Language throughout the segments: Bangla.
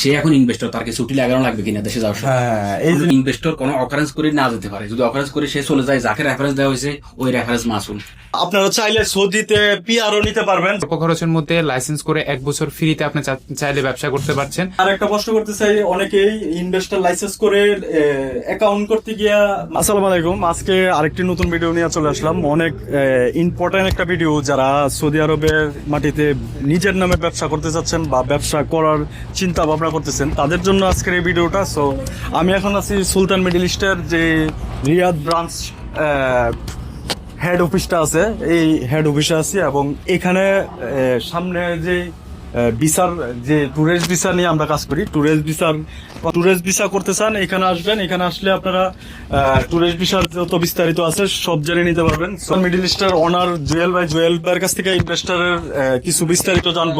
সে এখন ইনভেস্টর তার কি ছুটি লাগানো লাগবে কিনা দেশে যাওয়ার সময়। হ্যাঁ এই যে ইনভেস্টর কোনো অকারেন্স করে না যেতে পারে। যদি অকারেন্স করে সে চলে যায় যাকে রেফারেন্স দেওয়া হয়েছে ওই রেফারেন্স মাসুল আপনারা চাইলে সৌদিতে পিআরও নিতে পারবেন। অল্প খরচের মধ্যে লাইসেন্স করে এক বছর ফ্রিতে আপনি চাইলে ব্যবসা করতে পারছেন। আর একটা প্রশ্ন করতে চাই অনেকেই ইনভেস্টর লাইসেন্স করে অ্যাকাউন্ট করতে গিয়া আসসালামু আলাইকুম। আজকে আরেকটি নতুন ভিডিও নিয়ে চলে আসলাম। অনেক ইম্পর্টেন্ট একটা ভিডিও যারা সৌদি আরবের মাটিতে নিজের নামে ব্যবসা করতে চাচ্ছেন বা ব্যবসা করার চিন্তা ভাবনা করতেছেন, তাদের জন্য আজকের এই ভিডিওটা। সো আমি এখন আছি সুলতান মিডিল ইস্টের যে রিয়াদ ব্রাঞ্চ হেড অফিসটা আছে। এই হেড অফিসে আছি এবং এখানে সামনে যে ভিসার যে ট্যুরিস্ট ভিসা নিয়ে আমরা কাজ করি ট্যুরিস্ট ভিসার ট্যুরিস্ট ভিসা করতে চান, এখানে আসবেন, এখানে আসলে আপনারা ট্যুরিস্ট ভিসার যত বিস্তারিত আছে, সব জেনে নিতে পারবেন। মিডিল ইস্টার অনার জুয়েল ভাই জুয়েল ভাইয়ের কাছ থেকে ইনভেস্টারের কিছু বিস্তারিত জানব।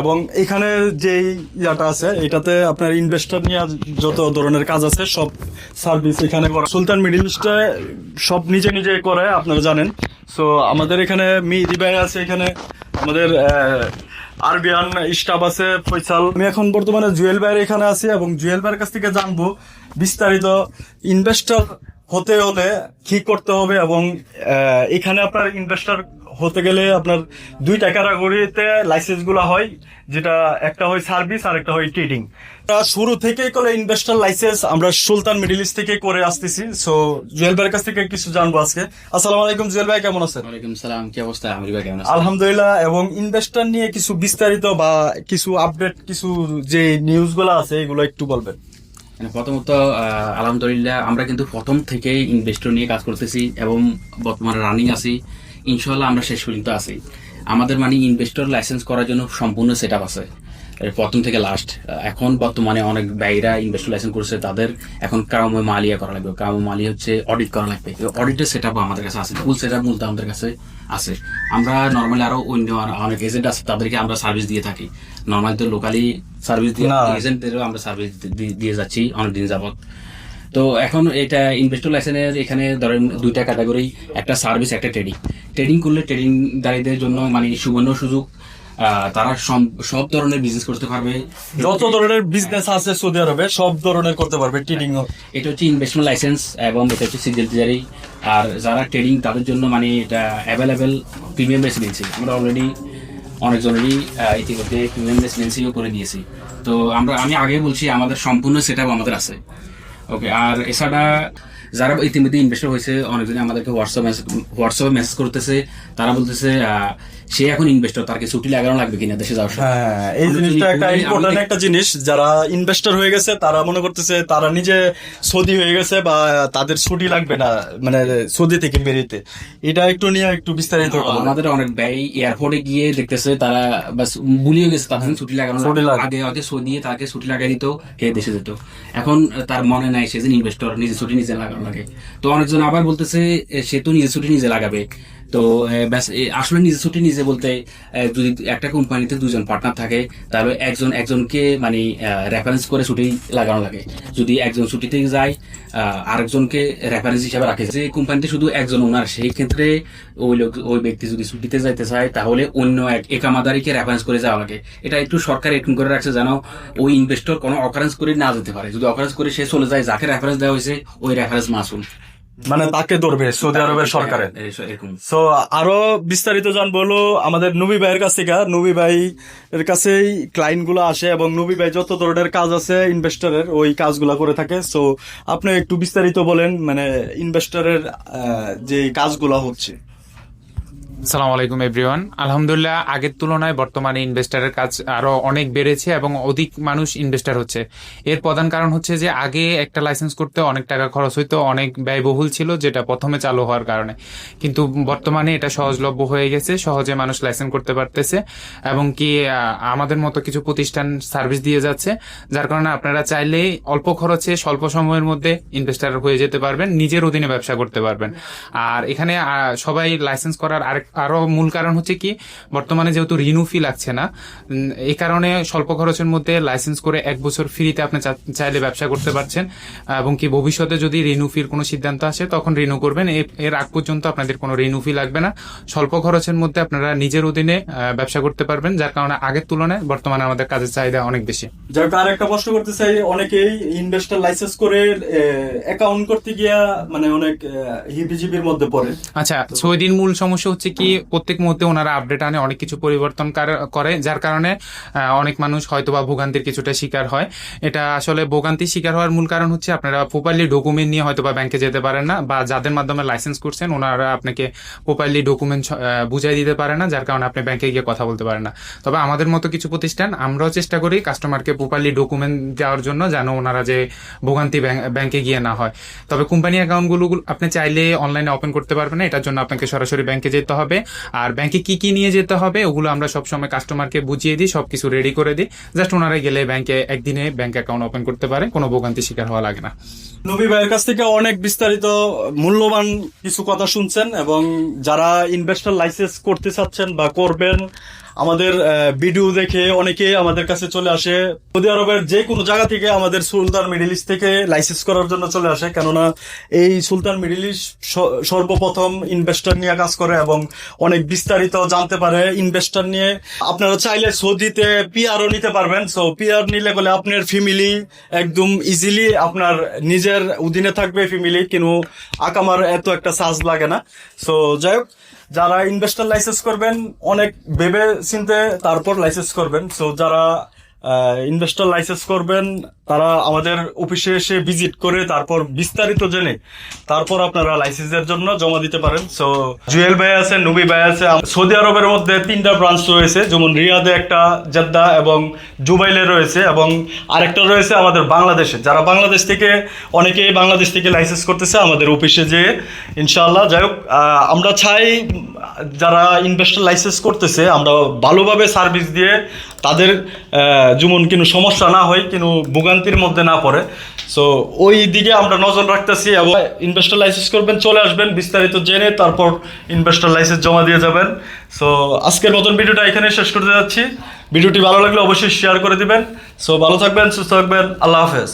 এবং এখানে যে ইয়াটা আছে, এটাতে আপনার ইনভেস্টার নিয়ে যত ধরনের কাজ আছে, সব সার্ভিস এখানে করা। সুলতান মিডিল ইস্টে সব নিজে নিজে করে, আপনারা জানেন। সো আমাদের এখানে মিহি ভাই আছে এখানে। আমাদের আরবিয়ান স্টাফ আছে ফৈসাল আমি এখন বর্তমানে জুয়েল ভাইয়ের এখানে আছি এবং জুয়েল ভাইয়ের কাছ থেকে জানব বিস্তারিত ইনভেস্টর হতে হলে কি করতে হবে এবং এখানে আপনার ইনভেস্টর হতে গেলে আপনার দুইটা ক্যাটাগরিতে লাইসেন্সগুলো হয় যেটা একটা হয় সার্ভিস আর একটা হয় ট্রেডিং শুরু থেকেই করে ইনভেস্টর লাইসেন্স আমরা সুলতান মিডিল ইস্ট থেকে করে আসতেছি। সো জুয়েল ভাইয়ের কাছ থেকে কিছু জানব আজকে। আসসালামু আলাইকুম জুয়েল ভাই কেমন আছেন? ওয়ালাইকুম সালাম কি অবস্থা? আমির ভাই কেমন আছেন? আলহামদুলিল্লাহ এবং ইনভেস্টর নিয়ে কিছু বিস্তারিত বা কিছু আপডেট কিছু যে নিউজগুলো আছে এগুলো একটু বলবেন। মানে প্রথমত আলহামদুলিল্লাহ আমরা কিন্তু প্রথম থেকেই ইনভেস্টর নিয়ে কাজ করতেছি এবং বর্তমানে রানিং আছি। ইনশাল্লাহ আমরা শেষ পর্যন্ত আছি। আমাদের মানে ইনভেস্টর লাইসেন্স করার জন্য সম্পূর্ণ সেট আছে। প্রথম থেকে লাস্ট এখন বর্তমানে অনেক ব্যয়রা ইনভেস্টর লাইসেন্স করছে তাদের এখন কামে মালিয়া করা লাগবে কামে মালিয়া হচ্ছে অডিট করা লাগবে। অডিটের সেট আপ আমাদের কাছে আছে ফুল সেট আপ মূলত আমাদের কাছে আছে। আমরা নর্মালি আরও অন্য অনেক এজেন্ট আছে তাদেরকে আমরা সার্ভিস দিয়ে থাকি। নর্মালি তো লোকালি সার্ভিস দিয়ে এজেন্টদেরও আমরা সার্ভিস দিয়ে যাচ্ছি অনেকদিন যাবত তো এখন এটা ইনভেস্টর লাইসেন্সের এখানে ধরেন দুইটা ক্যাটাগরি একটা সার্ভিস একটা ট্রেডিং ট্রেডিং করলে ট্রেডিং দাঁড়িয়ে জন্য মানে সুবর্ণ সুযোগ। তারা সব- সব ধরনের বিজনেস করতে পারবে। যত ধরনের বিজনেস আছে সৌদি আরবে সব ধরনের করতে পারবে ট্রেডিং এটা হচ্ছে ইনভেস্টমেন্ট লাইসেন্স এবং এটা হচ্ছে সিজিএল তিজারি আর যারা ট্রেডিং তাদের জন্য মানে এটা অ্যাভেলেবেল প্রিমিয়াম রেসিডেন্সি আমরা অলরেডি অনেকজনেরই ইতিমধ্যে প্রিমিয়াম রেসিডেন্সিও করে দিয়েছি তো আমরা আমি আগে বলছি আমাদের সম্পূর্ণ সেট আমাদের আছে। okay i'll say that যারা ইতিমধ্যে ইনভেস্টর হয়েছে অনেকজনে আমাদেরকে হোয়াটসঅ্যাপ হোয়াটসঅ্যাপে মেসেজ করতেছে। তারা বলতেছে সে এখন ইনভেস্টর তার কি ছুটি লাগানো লাগবে কিনা দেশে যাওয়ার সময়? হ্যাঁ এই জিনিসটা একটা ইম্পর্টেন্ট একটা জিনিস যারা ইনভেস্টর হয়ে গেছে তারা মনে করতেছে তারা নিজে সৌদি হয়ে গেছে বা তাদের ছুটি লাগবে না মানে সৌদি থেকে বেরিতে এটা একটু নিয়ে একটু বিস্তারিত। আমাদের অনেক ব্যয় এয়ারপোর্টে গিয়ে দেখতেছে তারা বাস ভুলিয়ে গেছে তাদের ছুটি লাগানো ছুটি লাগে। আগে আগে সো দিয়ে তাকে ছুটি লাগাই দিত হে দেশে যেত। এখন তার মনে নাই সে যে ইনভেস্টর নিজে ছুটি নিজে লাগানো। লাগে। তো অনেকজন আবার বলতেছে সেতু সে তো নিজে ছুটি নিজে লাগাবে। তো আসলে নিজে ছুটি নিজে বলতে যদি একটা কোম্পানিতে দুজন পার্টনার থাকে, তাহলে একজন, একজনকে মানে রেফারেন্স করে ছুটি লাগানো লাগে যদি একজন ছুটিতে যায় আরেকজনকে রেফারেন্স হিসাবে রাখে। যে কোম্পানিতে শুধু একজন ওনার সেই ক্ষেত্রে ওই লোক, ওই ব্যক্তি যদি ছুটিতে যাইতে চায়, তাহলে অন্য এক একামাদারিকে রেফারেন্স করে যাওয়া লাগে। এটা একটু সরকার এরকম করে রাখছে যেন ওই ইনভেস্টর কোনো অকারেন্স করে না যেতে পারে। যদি অকারেন্স করে সে চলে যায়, যাকে রেফারেন্স দেওয়া হয়েছে, ওই রেফারেন্স মাসুল মানে তাকে ধরবে সৌদি আরবের সরকারে। এরকম। সো আরও বিস্তারিত জানব হলো আমাদের নবী ভাইয়ের কাছ থেকে। নবী ভাই এর কাছেই ক্লায়েন্টগুলো আসে এবং নবী ভাই যত ধরনের কাজ আছে ইনভেস্টরের ওই কাজগুলা করে থাকে। সো আপনি একটু বিস্তারিত বলেন মানে ইনভেস্টরের যে কাজগুলা হচ্ছে। সালাম আলাইকুম এভরিওয়ান আলহামদুলিল্লাহ, আগের তুলনায় বর্তমানে ইনভেস্টারের কাজ আরও অনেক বেড়েছে এবং অধিক মানুষ ইনভেস্টার হচ্ছে। এর প্রধান কারণ হচ্ছে যে, আগে একটা লাইসেন্স করতে অনেক টাকা খরচ হইতো, অনেক ব্যয়বহুল ছিল, যেটা প্রথমে চালু হওয়ার কারণে। কিন্তু বর্তমানে এটা সহজলভ্য হয়ে গেছে, সহজে মানুষ লাইসেন্স করতে পারতেছে এবং কি আমাদের মতো কিছু প্রতিষ্ঠান সার্ভিস দিয়ে যাচ্ছে, যার কারণে আপনারা চাইলে অল্প খরচে, স্বল্প সময়ের মধ্যে ইনভেস্টার হয়ে যেতে পারবেন, নিজের অধীনে ব্যবসা করতে পারবেন। আর এখানে সবাই লাইসেন্স করার আরেকটা আরও মূল কারণ হচ্ছে কি বর্তমানে যেহেতু রিনু ফি লাগছে না এই কারণে স্বল্প খরচের মধ্যে লাইসেন্স করে এক বছর ফ্রিতে আপনি চাইলে ব্যবসা করতে পারছেন। এবং কি ভবিষ্যতে যদি রিনু ফির কোনো সিদ্ধান্ত আসে তখন রিনু করবেন। এর আগ পর্যন্ত আপনাদের কোনো রিনু ফি লাগবে না। স্বল্প খরচের মধ্যে আপনারা নিজের অধীনে ব্যবসা করতে পারবেন যার কারণে আগের তুলনায় বর্তমানে আমাদের কাজের চাহিদা অনেক বেশি। যাই হোক, আর একটা প্রশ্ন করতে চাই। অনেকেই ইনভেস্টর লাইসেন্স করে অ্যাকাউন্ট করতে গিয়া মানে অনেক হিবিজিবির মধ্যে পড়ে। আচ্ছা সৌদির মূল সমস্যা হচ্ছে কি প্রত্যেক মুহূর্তে ওনারা আপডেট আনে, অনেক কিছু পরিবর্তন কার- যার কারণে অনেক মানুষ হয়তো বা ভোগান্তির কিছুটা শিকার হয়। এটা আসলে ভোগান্তির শিকার হওয়ার মূল কারণ হচ্ছে আপনারা প্রপারলি ডকুমেন্ট নিয়ে হয়তো বা ব্যাংকে যেতে পারেন না, বা যাদের মাধ্যমে লাইসেন্স করছেন, ওনারা আপনাকে প্রপারলি ডকুমেন্ট বুঝাই দিতে পারে না, যার কারণে আপনি ব্যাংকে গিয়ে কথা বলতে পারেন না। তবে আমাদের মতো কিছু প্রতিষ্ঠান, আমরাও চেষ্টা করি কাস্টমারকে প্রপারলি ডকুমেন্ট দেওয়ার জন্য, যেন ওনারা যে ভোগান্তি ব্যাং- ব্যাংকে গিয়ে না হয়। তবে কোম্পানি অ্যাকাউন্টগুলো আপনি চাইলে অনলাইনে ওপেন করতে পারবেন না, এটার জন্য আপনাকে সরাসরি ব্যাংকে যেতে হবে। আর ব্যাংকে কি কি নিয়ে যেতে হবে, ওগুলো আমরা সবসময় কাস্টমারকে বুঝিয়ে দিই, সবকিছু রেডি করে দিই। জাস্ট ওনারা গেলে ব্যাংকে একদিনে ব্যাংক অ্যাকাউন্ট ওপেন করতে পারে, কোনো ভোগান্তি শিকার হওয়া লাগে না। নবী ভাইয়ের কাছ থেকে অনেক বিস্তারিত মূল্যবান কিছু কথা শুনছেন এবং যারা ইনভেস্টর লাইসেন্স করতে চাচ্ছেন বা করবেন, আমাদের ভিডিও দেখে অনেকে আমাদের কাছে চলে আসে। সৌদি আরবের যে কোনো জায়গা থেকে আমাদের সুলতান মিডিল ইস্ট থেকে লাইসেন্স করার জন্য চলে আসে। কেননা এই সুলতান মিডিল ইস্ট সর্বপ্রথম ইনভেস্টর নিয়ে কাজ করে এবং অনেক বিস্তারিত জানতে পারে ইনভেস্টর নিয়ে। আপনারা চাইলে সৌদিতে পিআরও নিতে পারবেন। সো পিআর নিলে বলে আপনার ফ্যামিলি একদম ইজিলি আপনার নিজের অধীনে থাকবে ফ্যামিলি কিন্তু আকামার এত একটা চার্জ লাগে না। সো যাই হোক, যারা ইনভেস্টর লাইসেন্স করবেন, অনেক ভেবে চিনতে তারপর লাইসেন্স করবেন। সো যারা ইনভেস্টর লাইসেন্স করবেন, তারা আমাদের অফিসে এসে ভিজিট করে তারপর বিস্তারিত জেনে তারপর আপনারা লাইসেন্সের জন্য জমা দিতে পারেন। সো জুয়েল ভাই আছে, নবী ভাই আছে সৌদি আরবের মধ্যে তিনটা ব্রাঞ্চ রয়েছে, যেমন রিয়াদে একটা, জেদ্দা এবং জুবাইলে রয়েছে এবং আরেকটা রয়েছে আমাদের বাংলাদেশে। যারা বাংলাদেশ থেকে, অনেকেই বাংলাদেশ থেকে লাইসেন্স করতেছে আমাদের অফিসে যেয়ে, ইনশাআল্লাহ। যাই হোক আমরা চাই যারা ইনভেস্টর লাইসেন্স করতেছে, আমরা ভালোভাবে সার্ভিস দিয়ে তাদের যেমন কোনো সমস্যা না হয়, কোনো ভোগান্তির মধ্যে না পড়ে। সো ওই দিকে আমরা নজর রাখতেছি এবং ইনভেস্টর লাইসেন্স করবেন, চলে আসবেন, বিস্তারিত জেনে তারপর ইনভেস্টর লাইসেন্স জমা দিয়ে যাবেন। সো আজকের মতন ভিডিওটা এখানে শেষ করতে যাচ্ছি। ভিডিওটি ভালো লাগলে অবশ্যই শেয়ার করে দিবেন। সো ভালো থাকবেন, সুস্থ থাকবেন, আল্লাহ হাফেজ।